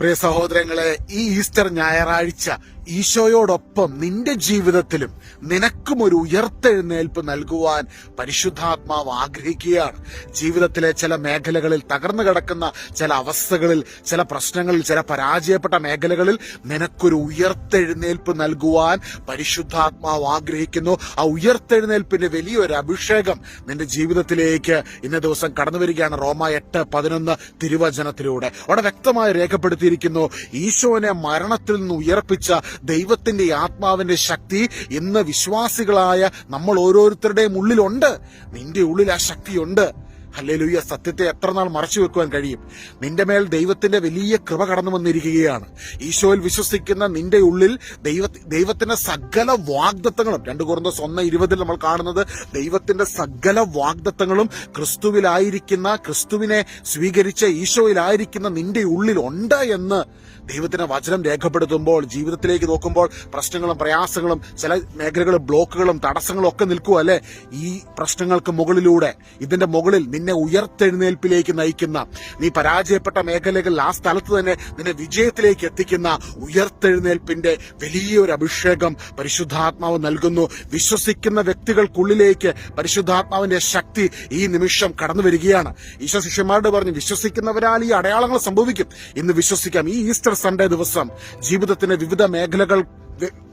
പ്രിയ സഹോദരങ്ങളെ ഈ ഈസ്റ്റർ ഞായറാഴ്ച ഈശോയോടൊപ്പം നിന്റെ ജീവിതത്തിലും നിനക്കും ഒരു ഉയർത്തെഴുന്നേൽപ്പ് നൽകുവാൻ പരിശുദ്ധാത്മാവ് ആഗ്രഹിക്കുകയാണ്. ജീവിതത്തിലെ ചില മേഖലകളിൽ തകർന്നു കിടക്കുന്ന ചില അവസ്ഥകളിൽ ചില പ്രശ്നങ്ങളിൽ ചില പരാജയപ്പെട്ട മേഖലകളിൽ നിനക്കൊരു ഉയർത്തെഴുന്നേൽപ്പ് നൽകുവാൻ പരിശുദ്ധാത്മാവ് ആഗ്രഹിക്കുന്നു. ആ ഉയർത്തെഴുന്നേൽപ്പിന്റെ വലിയൊരു അഭിഷേകം നിന്റെ ജീവിതത്തിലേക്ക് ഇന്ന ദിവസം കടന്നു വരികയാണ്. റോമ എട്ട് പതിനൊന്ന് തിരുവചനത്തിലൂടെ. അവിടെ വ്യക്തമായി രേഖപ്പെടുത്തിയിരിക്കുന്നു ഈശോനെ മരണത്തിൽ നിന്ന് ഉയർപ്പിച്ച ദൈവത്തിന്റെ ആത്മാവിന്റെ ശക്തി ഇന്ന് വിശ്വാസികളായ നമ്മൾ ഓരോരുത്തരുടെയും ഉള്ളിലുണ്ട്. നിന്റെ ഉള്ളിൽ ആ ശക്തിയുണ്ട്. ഹല്ലേലൂയ സത്യത്തെ എത്ര നാൾ മറച്ചു വെക്കുവാൻ കഴിയും? നിന്റെ മേൽ ദൈവത്തിന്റെ വലിയ കൃപ കടന്നു വന്നിരിക്കുകയാണ്. ഈശോയിൽ വിശ്വസിക്കുന്ന നിന്റെ ഉള്ളിൽ ദൈവ ദൈവത്തിന്റെ സകല വാഗ്ദത്തങ്ങളും രണ്ട് കുറഞ്ഞ സ്വന്ന ഇരുപതിൽ നമ്മൾ കാണുന്നത് ദൈവത്തിന്റെ സകല വാഗ്ദത്തങ്ങളും ക്രിസ്തുവിലായിരിക്കുന്ന ക്രിസ്തുവിനെ സ്വീകരിച്ച ഈശോയിലായിരിക്കുന്ന നിന്റെ ഉള്ളിൽ ഉണ്ട് എന്ന് ദൈവത്തിന്റെ വചനം രേഖപ്പെടുത്തുമ്പോൾ ജീവിതത്തിലേക്ക് നോക്കുമ്പോൾ പ്രശ്നങ്ങളും പ്രയാസങ്ങളും ചില മേഖലകളും ബ്ലോക്കുകളും തടസ്സങ്ങളും ഒക്കെ നിൽക്കുക അല്ലെ ഈ പ്രശ്നങ്ങൾക്ക് മുകളിലൂടെ ഇതിന്റെ മുകളിൽ നിന്നെ ഉയർത്തെഴുന്നേൽപ്പിലേക്ക് നയിക്കുന്ന നീ പരാജയപ്പെട്ട മേഖലകളിൽ ആ സ്ഥലത്ത് തന്നെ നിന്നെ വിജയത്തിലേക്ക് എത്തിക്കുന്ന ഉയർത്തെഴുന്നേൽപ്പിന്റെ വലിയൊരു അഭിഷേകം പരിശുദ്ധാത്മാവ് നൽകുന്നു. വിശ്വസിക്കുന്ന വ്യക്തികൾക്കുള്ളിലേക്ക് പരിശുദ്ധാത്മാവിന്റെ ശക്തി ഈ നിമിഷം കടന്നു വരികയാണ്. ഈശോ ശിഷ്യന്മാരോട് പറഞ്ഞു വിശ്വസിക്കുന്നവരാൽ ഈ അടയാളങ്ങൾ സംഭവിക്കും. ഇന്ന് വിശ്വസിക്കാം. ഈ ഈസ്റ്റർ സൺഡേ ദിവസം ജീവിതത്തിന്റെ വിവിധ മേഖലകൾ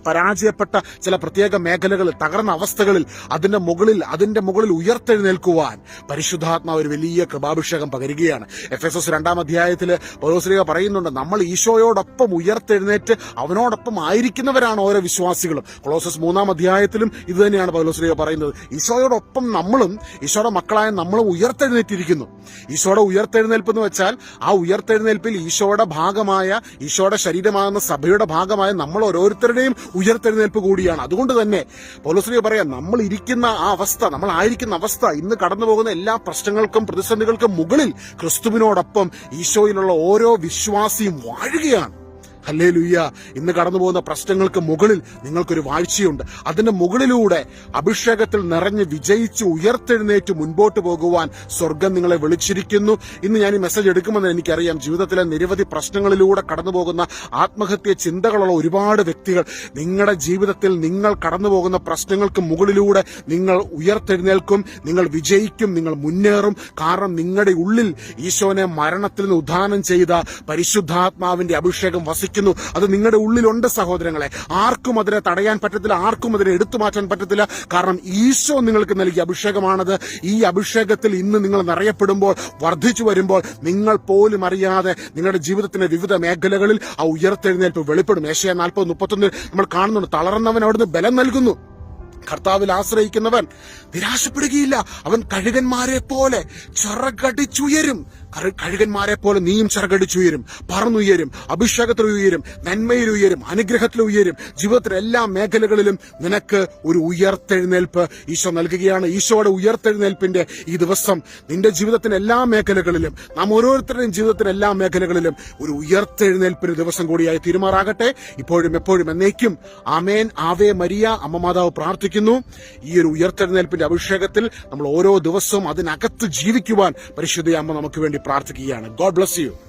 പരാജയപ്പെട്ട ചില പ്രത്യേക മേഖലകളിൽ തകർന്ന അവസ്ഥകളിൽ അതിന്റെ മുകളിൽ അതിന്റെ മുകളിൽ ഉയർത്തെഴുന്നേൽക്കുവാൻ പരിശുദ്ധാത്മാവ് ഒരു വലിയ കൃപാഭിഷേകം പകരുകയാണ്. എഫ് എസ് എസ് രണ്ടാം അധ്യായത്തിൽ പൗലോസ്ലിക പറയുന്നുണ്ട് നമ്മൾ ഈശോയോടൊപ്പം ഉയർത്തെഴുന്നേറ്റ് അവനോടൊപ്പം ആയിരിക്കുന്നവരാണ് ഓരോ വിശ്വാസികളും. കൊളോസസ് മൂന്നാം അധ്യായത്തിലും ഇത് തന്നെയാണ് പൗലോസ്ലിക പറയുന്നത്. ഈശോയോടൊപ്പം നമ്മളും ഈശോയുടെ മക്കളായ നമ്മളും ഉയർത്തെഴുന്നേറ്റിരിക്കുന്നു. ഈശോയുടെ ഉയർത്തെഴുന്നേൽപ്പ് എന്ന് വെച്ചാൽ ആ ഉയർത്തെഴുന്നേൽപ്പിൽ ഈശോയുടെ ഭാഗമായ ഈശോയുടെ ശരീരമാകുന്ന സഭയുടെ ഭാഗമായ നമ്മൾ ഓരോരുത്തരുടെയും ഉയർത്തെഴുന്നേൽപ്പ് കൂടിയാണ്. അതുകൊണ്ട് തന്നെ പോലീസിനെ പറയാം നമ്മൾ ഇരിക്കുന്ന ആ അവസ്ഥ നമ്മൾ ആയിരിക്കുന്ന അവസ്ഥ ഇന്ന് കടന്നു പോകുന്ന എല്ലാ പ്രശ്നങ്ങൾക്കും പ്രതിസന്ധികൾക്കും മുകളിൽ ക്രിസ്തുവിനോടൊപ്പം ഈശോയിലുള്ള ഓരോ വിശ്വാസിയും വാഴുകയാണ്. ഹല്ലേ ലുയ്യ ഇന്ന് കടന്നു പോകുന്ന പ്രശ്നങ്ങൾക്ക് മുകളിൽ നിങ്ങൾക്കൊരു വാഴ്ചയുണ്ട്. അതിന്റെ മുകളിലൂടെ അഭിഷേകത്തിൽ നിറഞ്ഞ് വിജയിച്ച് ഉയർത്തെഴുന്നേറ്റ് മുൻപോട്ട് പോകുവാൻ സ്വർഗം നിങ്ങളെ വിളിച്ചിരിക്കുന്നു. ഇന്ന് ഞാൻ ഈ മെസ്സേജ് എടുക്കുമെന്ന് എനിക്കറിയാം. ജീവിതത്തിലെ നിരവധി പ്രശ്നങ്ങളിലൂടെ കടന്നു പോകുന്ന ആത്മഹത്യ ചിന്തകളുള്ള ഒരുപാട് വ്യക്തികൾ നിങ്ങളുടെ ജീവിതത്തിൽ നിങ്ങൾ കടന്നു പോകുന്ന പ്രശ്നങ്ങൾക്ക് മുകളിലൂടെ നിങ്ങൾ ഉയർത്തെഴുന്നേൽക്കും നിങ്ങൾ വിജയിക്കും നിങ്ങൾ മുന്നേറും. കാരണം നിങ്ങളുടെ ഉള്ളിൽ ഈശോനെ മരണത്തിൽ നിന്ന് ഉദ്ധാനം ചെയ്ത പരിശുദ്ധാത്മാവിന്റെ അഭിഷേകം വസിക്കുന്നു അത് നിങ്ങളുടെ ഉള്ളിലുണ്ട് സഹോദരങ്ങളെ. ആർക്കും അതിനെ തടയാൻ പറ്റത്തില്ല ആർക്കും അതിനെ എടുത്തു മാറ്റാൻ പറ്റത്തില്ല. കാരണം ഈശോ നിങ്ങൾക്ക് നൽകിയ അഭിഷേകമാണത്. ഈ അഭിഷേകത്തിൽ ഇന്ന് നിങ്ങൾ നിറയപ്പെടുമ്പോൾ വർദ്ധിച്ചു വരുമ്പോൾ നിങ്ങൾ പോലും അറിയാതെ നിങ്ങളുടെ ജീവിതത്തിന്റെ വിവിധ മേഖലകളിൽ ആ ഉയർത്തെഴുന്നേൽപ്പ് വെളിപ്പെടും. ഏഷ്യ നാൽപ്പത് മുപ്പത്തൊന്നിൽ നമ്മൾ കാണുന്നുണ്ട് തളർന്നവൻ അവിടുന്ന് ബലം നൽകുന്നു. കർത്താവിൽ ആശ്രയിക്കുന്നവൻ നിരാശപ്പെടുകയില്ല. അവൻ കഴുകന്മാരെ പോലെ ചിറകടിച്ചുയരും. കഴുകന്മാരെ പോലെ നീയും ചിറകടിച്ചുയരും പറന്നുയരും അഭിഷേകത്തിൽ ഉയരും നന്മയിൽ ഉയരും അനുഗ്രഹത്തിൽ ഉയരും ജീവിതത്തിലെ എല്ലാ മേഖലകളിലും നിനക്ക് ഒരു ഉയർത്തെഴുന്നേൽപ്പ് ഈശോ നൽകുകയാണ്. ഈശോയുടെ ഉയർത്തെഴുന്നേൽപ്പിന്റെ ഈ ദിവസം നിന്റെ ജീവിതത്തിന്റെ എല്ലാ മേഖലകളിലും നാം ഓരോരുത്തരുടെയും ജീവിതത്തിന്റെ എല്ലാ മേഖലകളിലും ഒരു ഉയർത്തെഴുന്നേൽപ്പിന് ദിവസം കൂടിയായി തീരുമാറാകട്ടെ. ഇപ്പോഴും എപ്പോഴും എന്നേക്കും ആമേൻ. Ave Maria. അമ്മമാതാവ് പ്രാർത്ഥിക്കുന്നു. ഈ ഒരു ഉയർത്തെഴുന്നേൽപ്പിന്റെ അഭിഷേകത്തിൽ നമ്മൾ ഓരോ ദിവസവും അതിനകത്ത് ജീവിക്കുവാൻ പരിശുദ്ധ അമ്മ നമുക്ക് വേണ്ടി പ്രാർത്ഥിക്കുകയാണ്. God bless you.